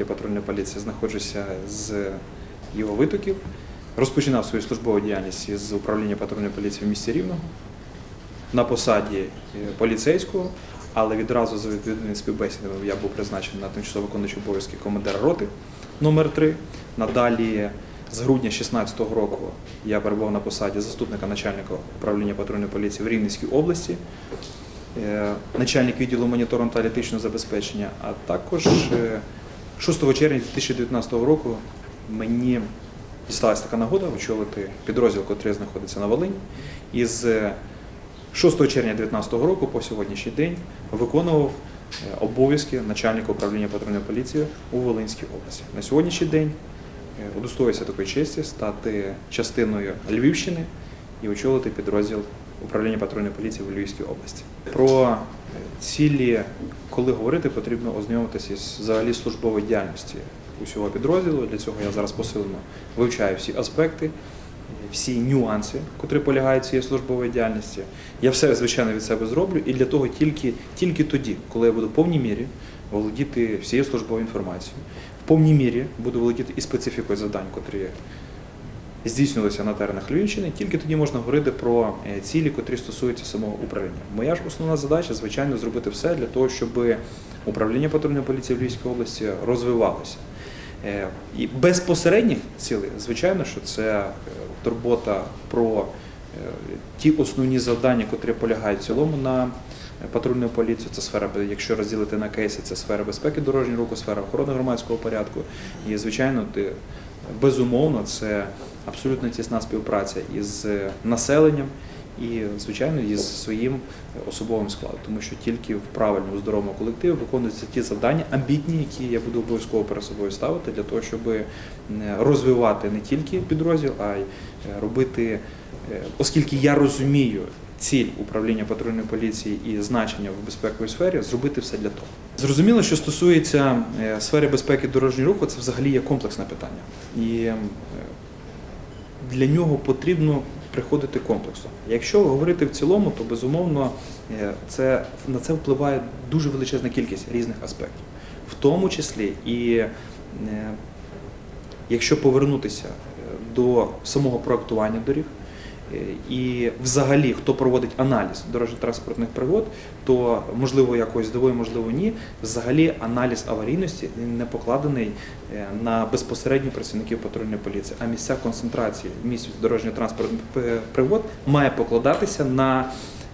департаменті патрульної поліції знаходжуся з його витоків. Розпочинав свою службову діяльність із управління патрульної поліції в місті Рівного на посаді е, поліцейського, але відразу за відповідними співбесідами я був призначений на тимчасово виконуючий обов'язки командира роти номер 3 Надалі з грудня 2016 року я перебував на посаді заступника начальника управління патрульної поліції в Рівненській області, е, начальник відділу моніторингу та аналітичного забезпечення, а також е, 6 червня 2019 року мені дісталася така нагода очолити підрозділ, який знаходиться на Волині. Із е, 6 червня 2019 року по сьогоднішній день виконував е, обов'язки начальника управління патрульної поліції у Волинській області. На сьогоднішній день е, удостоюся такої честі стати частиною Львівщини і очолити підрозділ управління патрульної поліції в Львівській області. Про цілі, коли говорити, потрібно ознайомитися з взагалі службової діяльності усього підрозділу. Для цього я зараз посилено вивчаю всі аспекти, всі нюанси, котрі полягають цієї службової діяльності. Я все, звичайно, від себе зроблю, і для того тільки, тільки тоді, коли я буду в повній мірі володіти всією службовою інформацією, в повній мірі буду володіти і специфікою завдань, котрі здійснювалися на теренах Львівщини, тільки тоді можна говорити про е, цілі, котрі стосуються самого управління. Моя ж основна задача, звичайно, зробити все для того, щоб управління патрульної поліції в Львівській області розвивалося. Е, І безпосередніх цілей, звичайно, що це е, турбота про ті основні завдання, котрі полягають в цілому на патрульну поліцію. Це сфера, якщо розділити на кейси, це сфера безпеки дорожнього руху, сфера охорони громадського порядку. І, звичайно, безумовно, це абсолютно тісна співпраця із населенням. І, звичайно, із своїм особовим складом, тому що тільки в правильному здоровому колективі виконуються ті завдання амбітні, які я буду обов'язково перед собою ставити для того, щоб е, розвивати не тільки підрозділ, а й е, робити, е, оскільки я розумію ціль управління патрульної поліції і значення в безпековій сфері, зробити все для того. Зрозуміло, що стосується е, сфери безпеки дорожнього руху, це взагалі є комплексне питання. І е, для нього потрібно приходити комплексно. Якщо говорити в цілому, то безумовно е, це, на це впливає дуже величезна кількість різних аспектів, в тому числі і е, якщо повернутися е, до самого проектування доріг. І взагалі, хто проводить аналіз дорожньо-транспортних пригод, то можливо якось здивує, можливо, ні. Взагалі аналіз аварійності не покладений е, на безпосередньо працівників патрульної поліції, а місця концентрації місць дорожньо-транспортних пригод має покладатися на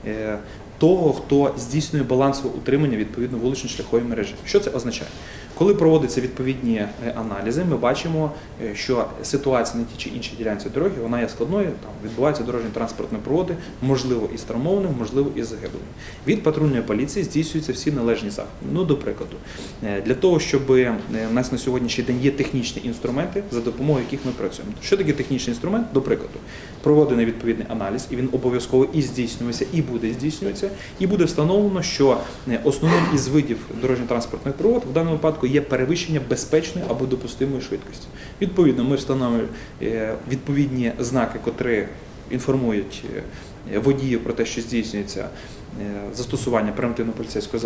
е, того, хто здійснює балансове утримання відповідно вулично-шляхової мережі. Що це означає? Коли проводяться відповідні е, аналізи, ми бачимо, е, що ситуація на тій чи іншій ділянці дороги вона є складною. Там відбуваються дорожні транспортні пригоди, можливо, із травмованим, можливо, із загиблими. Від патрульної поліції здійснюються всі належні заходи. Ну, до прикладу, е, для того, щоб у нас на сьогоднішній день є технічні інструменти, за допомогою яких ми працюємо. Що таке технічний інструмент? До прикладу, проводений відповідний аналіз, і він обов'язково і здійснюється, і буде здійснюватися, і буде встановлено, що основним із видів дорожньо-транспортних пригод в даному випадку є перевищення безпечної або допустимої швидкості. Відповідно, ми встановлюємо е, відповідні знаки, котрі інформують водію водіїв про те, що здійснюється е, застосування превентивно-поліцейського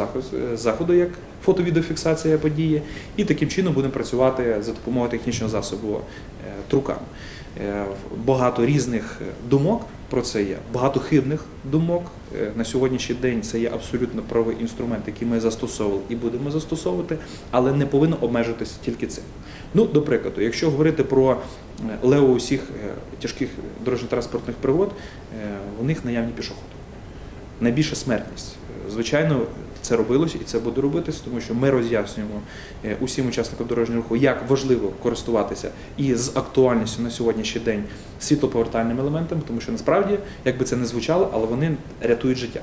заходу, е, як фото-відеофіксація події, і таким чином будемо працювати за допомогою технічного засобу е, трукам. Е, Багато різних думок про це є, багато хибних думок. Е, На сьогоднішній день це є абсолютно правий інструмент, який ми застосовували і будемо застосовувати, але не повинно обмежитися тільки цим. Ну, до прикладу, якщо говорити про е, лево усіх тяжких дорожньо-транспортних пригод, у них наявні пішоходи. Найбільша смертність. Звичайно, це робилось і це буде робитися, тому що ми роз'яснюємо е, усім учасникам дорожнього руху, як важливо користуватися і з актуальністю на сьогоднішній день світлоповертальними елементами, тому що насправді, як би це не звучало, але вони рятують життя.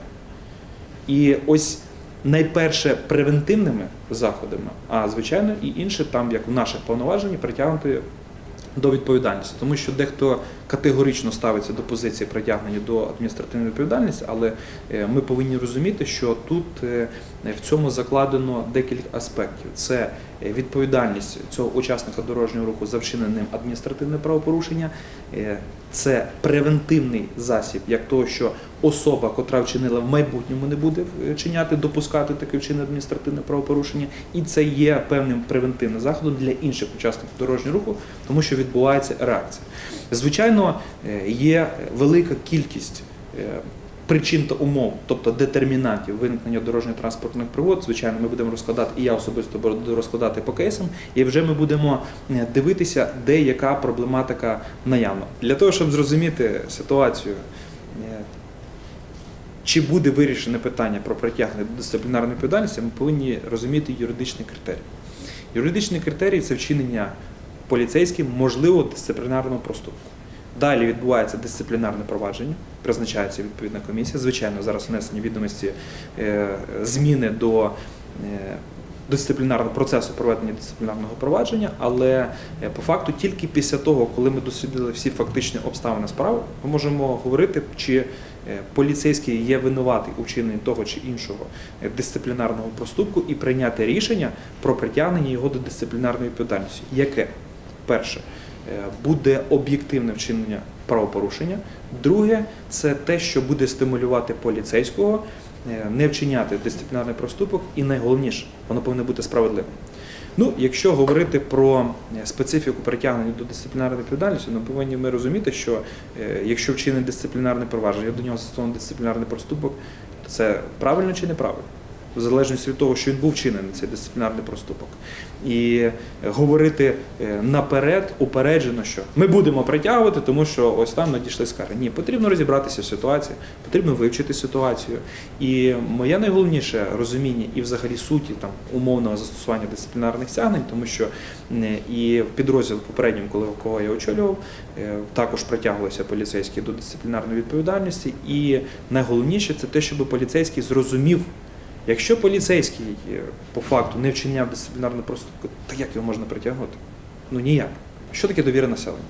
І ось найперше превентивними заходами, а звичайно, і інше там, як в наших повноваженні, притягнути до відповідальності, тому що дехто категорично ставиться до позиції притягнення до адміністративної відповідальності, але е, ми повинні розуміти, що тут е, в цьому закладено декілька аспектів. Це е, відповідальність цього учасника дорожнього руху за вчиненим адміністративне правопорушення, це превентивний засіб, як того, що особа, котра вчинила в майбутньому, не буде вчиняти, допускати таке вчинення адміністративне правопорушення, і це є певним превентивним заходом для інших учасників дорожнього руху, тому що відбувається реакція. Звичайно, е, є велика кількість. е, Причин та умов, тобто детермінантів виникнення дорожньо-транспортних пригод, звичайно, ми будемо розкладати, і я особисто буду розкладати по кейсам, і вже ми будемо е, дивитися, де яка проблематика наявна. Для того, щоб зрозуміти ситуацію, чи буде вирішене питання про притягнення до дисциплінарної відповідальності, ми повинні розуміти юридичний критерій. Юридичний критерій це вчинення поліцейським можливо дисциплінарного проступку. Далі відбувається дисциплінарне провадження, призначається відповідна комісія. Звичайно, зараз внесені відомості е, зміни до е, дисциплінарного процесу проведення дисциплінарного провадження, але е, по факту тільки після того, коли ми дослідили всі фактичні обставини справи, ми можемо говорити, чи поліцейський є винуватий у вчиненні того чи іншого дисциплінарного проступку і прийняти рішення про притягнення його до дисциплінарної відповідальності. Яке? Перше, е, буде об'єктивне вчинення правопорушення. Друге, це те, що буде стимулювати поліцейського е, не вчиняти дисциплінарний проступок, і найголовніше, воно повинно бути справедливим. Ну, якщо говорити про е, специфіку притягнення до дисциплінарної відповідальності, ну повинні ми розуміти, що якщо вчинить дисциплінарне провадження, до нього застосований дисциплінарний проступок, то це правильно чи неправильно? В залежності від того, що він був вчинений цей дисциплінарний проступок. І е, говорити е, наперед, упереджено, що ми будемо притягувати, тому що ось там надійшли скарги. Ні, потрібно розібратися в ситуації, потрібно вивчити ситуацію. І моє найголовніше розуміння і взагалі суті там умовного застосування дисциплінарних стягнень, тому що і в підрозділ попередньому, коли кого я очолював, е, також притягувалися поліцейські до дисциплінарної відповідальності. І найголовніше це те, щоб поліцейський зрозумів. Якщо поліцейський е, по факту не вчиняв дисциплінарну проступку, то як його можна притягнути? Ну ніяк. Що таке довіра населення?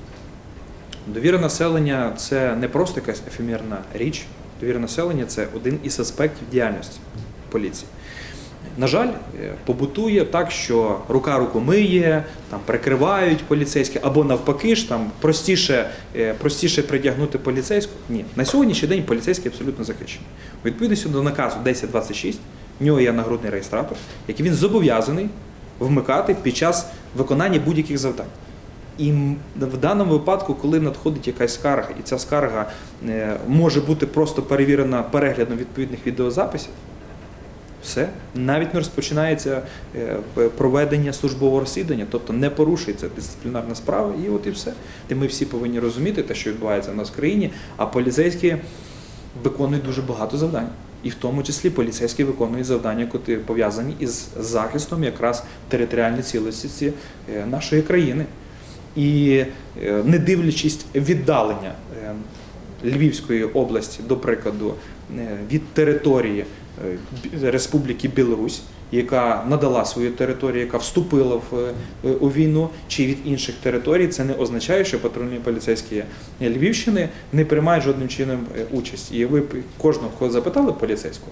Довіра населення це не просто якась ефемерна річ. Довіра населення це один із аспектів діяльності поліції. На жаль, е, побутує так, що рука руку миє, там прикривають поліцейські, або навпаки ж там простіше, е, простіше притягнути поліцейського. Ні, на сьогоднішній день поліцейський абсолютно захищений. У відповідності до наказу 1026 в нього є нагрудний реєстратор, який він зобов'язаний вмикати під час виконання будь-яких завдань. І в даному випадку, коли надходить якась скарга, і ця скарга е, може бути просто перевірена переглядом відповідних відеозаписів, все, навіть не розпочинається е, проведення службового розслідування, тобто не порушується дисциплінарна справа, і от і все. Де ми всі повинні розуміти те, що відбувається в нас в країні, а поліцейські виконують дуже багато завдань. І в тому числі поліцейські виконують завдання, які пов'язані із захистом якраз територіальної цілісності е, нашої країни. І е, не дивлячись віддалення е, Львівської області, до прикладу, від території Республіки Білорусь, яка надала свою територію, яка вступила в, е, у війну, чи від інших територій, це не означає, що патрульні поліцейські Львівщини не приймають жодним чином е, участь. І ви кожного, кого запитали поліцейського,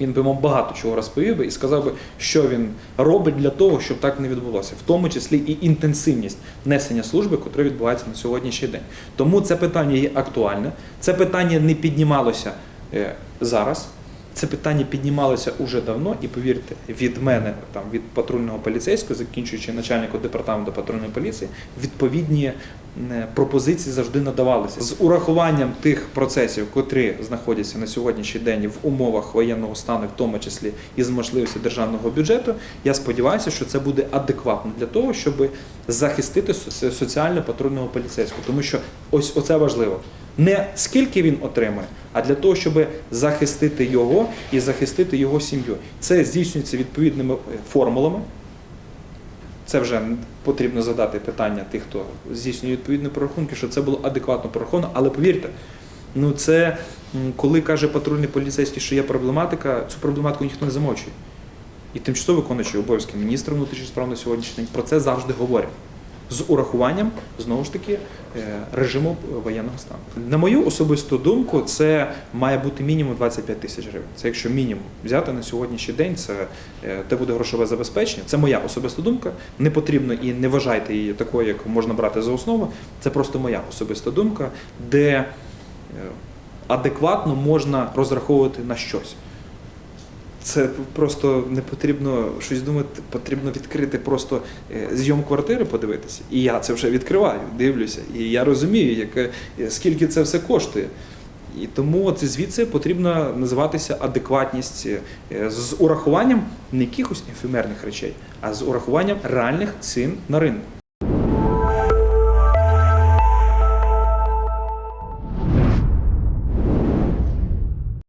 він би вам багато чого розповів би і сказав би, що він робить для того, щоб так не відбулося, в тому числі і інтенсивність несення служби, яка відбувається на сьогоднішній день. Тому це питання є актуальне. Це питання не піднімалося е, зараз. Це питання піднімалося уже давно, і повірте, від мене, там від патрульного поліцейського, закінчуючи начальником департаменту патрульної поліції, відповідні е, пропозиції завжди надавалися з урахуванням тих процесів, котрі знаходяться на сьогоднішній день в умовах воєнного стану, в тому числі і з можливості державного бюджету. Я сподіваюся, що це буде адекватно для того, щоб захистити соціально патрульного поліцейського, тому що ось оце важливо. Не скільки він отримає, а для того, щоб захистити його і захистити його сім'ю. Це здійснюється відповідними е, формулами. Це вже потрібно задати питання тих, хто здійснює відповідні прорахунки, що це було адекватно прораховано. Але повірте, ну це коли каже патрульний поліцейський, що є проблематика, цю проблематику ніхто не замовчує. І тимчасово виконуючий обов'язки міністра внутрішніх справ на сьогоднішній день про це завжди говорять. З урахуванням знову ж таки е, режиму воєнного стану. На мою особисту думку, це має бути мінімум 25 тисяч гривень. Це якщо мінімум взяти на сьогоднішній день, це е, те буде грошове забезпечення. Це моя особиста думка. Не потрібно і не вважайте її такою, як можна брати за основу. Це просто моя особиста думка, де е, адекватно можна розраховувати на щось. Це просто не потрібно щось думати, потрібно відкрити просто е, зйом квартири, подивитися. І я це вже відкриваю, дивлюся. І я розумію, яке, е, скільки це все коштує. І тому це звідси потрібно називатися адекватність е, з урахуванням не якихось ефемерних речей, а з урахуванням реальних цін на ринку.